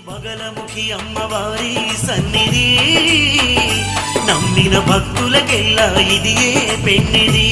బగలముఖి అమ్మవారి సన్నిధి. నమ్మిన భక్తులకెల్లా ఇదియే పెన్నిది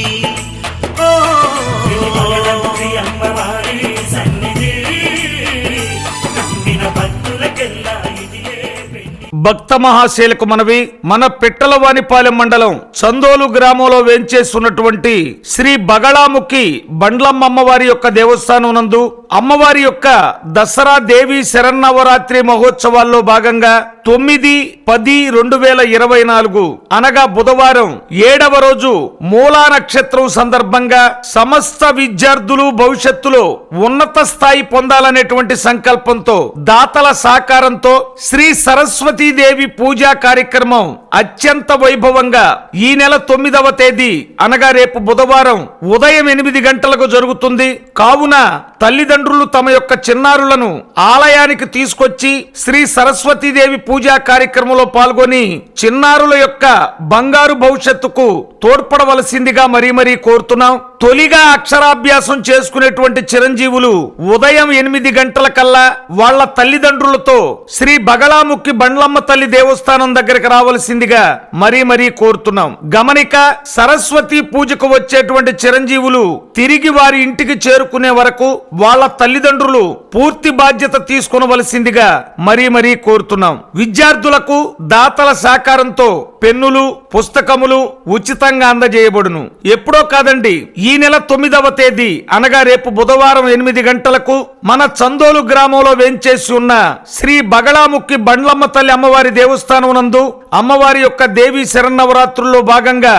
భక్త మహాశైలకు మనవి మన పిట్టలవానిపాలెం మండలం చందోలు గ్రామంలో వేంచేస్తున్నటువంటి శ్రీ బగళాముఖి బండ్లమ్మ అమ్మవారి యొక్క దేవస్థానం నందు అమ్మవారి యొక్క దసరా దేవి శరన్నవరాత్రి మహోత్సవాల్లో భాగంగా తొమ్మిది పది రెండు వేల ఇరవై నాలుగు. అనగా బుధవారం ఏడవ రోజు మూలా నక్షత్రం సందర్భంగా సమస్త విద్యార్థులు భవిష్యత్తులో ఉన్నత స్థాయి పొందాలనేటువంటి సంకల్పంతో దాతల సహకారంతో శ్రీ సరస్వతీదేవి పూజా కార్యక్రమం అత్యంత వైభవంగా ఈ నెల తొమ్మిదవ తేదీ అనగా రేపు బుధవారం ఉదయం ఎనిమిది గంటలకు జరుగుతుంది. కావున తల్లిదండ్రులు తమ యొక్క చిన్నారులను ఆలయానికి తీసుకొచ్చి శ్రీ సరస్వతీదేవి పూజా కార్యక్రమంలో పాల్గొని చిన్నారుల యొక్క బంగారు భవిష్యత్తుకు తోడ్పడవలసిందిగా మరీ మరీ కోరుతున్నాం. తొలిగా అక్షరాభ్యాసం చేసుకునేటువంటి చిరంజీవులు ఉదయం ఎనిమిది గంటల కల్లా వాళ్ళ తల్లిదండ్రులతో శ్రీ బగళాముఖి బండ్లమ్మ తల్లి దేవస్థానం దగ్గరికి రావలసిందిగా మరీ మరీ కోరుతున్నాం. గమనిక సరస్వతి పూజకు వచ్చేటువంటి చిరంజీవులు తిరిగి వారి ఇంటికి చేరుకునే వరకు వాళ్ళ తల్లిదండ్రులు పూర్తి బాధ్యత తీసుకునవలసిందిగా మరీ మరీ కోరుతున్నాం. విద్యార్థులకు దాతల సహకారంతో పెన్నులు పుస్తకములు ఉచితంగా అందజేయబడును. ఎప్పుడో కాదండి ఈ ఈ నెల తొమ్మిదవ తేదీ అనగా రేపు బుధవారం ఎనిమిది గంటలకు మన చందోలు గ్రామంలో వేంచేసి ఉన్న శ్రీ బగళాముఖి బండ్లమ్మ తల్లి అమ్మవారి దేవస్థానం నందు అమ్మవారి యొక్క దేవి శరన్నవరాత్రుల్లో భాగంగా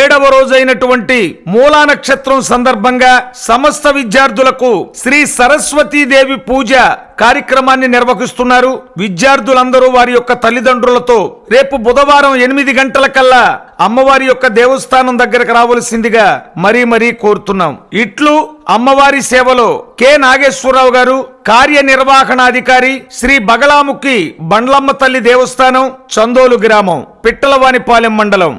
ఏడవ రోజైనటువంటి మూలా నక్షత్రం సందర్భంగా సమస్త విద్యార్థులకు శ్రీ సరస్వతీదేవి పూజ కార్యక్రమాన్ని నిర్వహిస్తున్నారు. విద్యార్థులందరూ వారి యొక్క తల్లిదండ్రులతో రేపు బుధవారం ఎనిమిది గంటల కల్లా అమ్మవారి యొక్క దేవస్థానం దగ్గరకు రావలసిందిగా మరీ మరీ కోరుతున్నాం. ఇట్లు అమ్మవారి సేవలో కె నాగేశ్వరరావు గారు కార్యనిర్వహణాధికారి శ్రీ బగలాముఖి బండ్లమ్మ తల్లి దేవస్థానం చందోలు గ్రామం పిట్టలవానిపాలెం మండలం.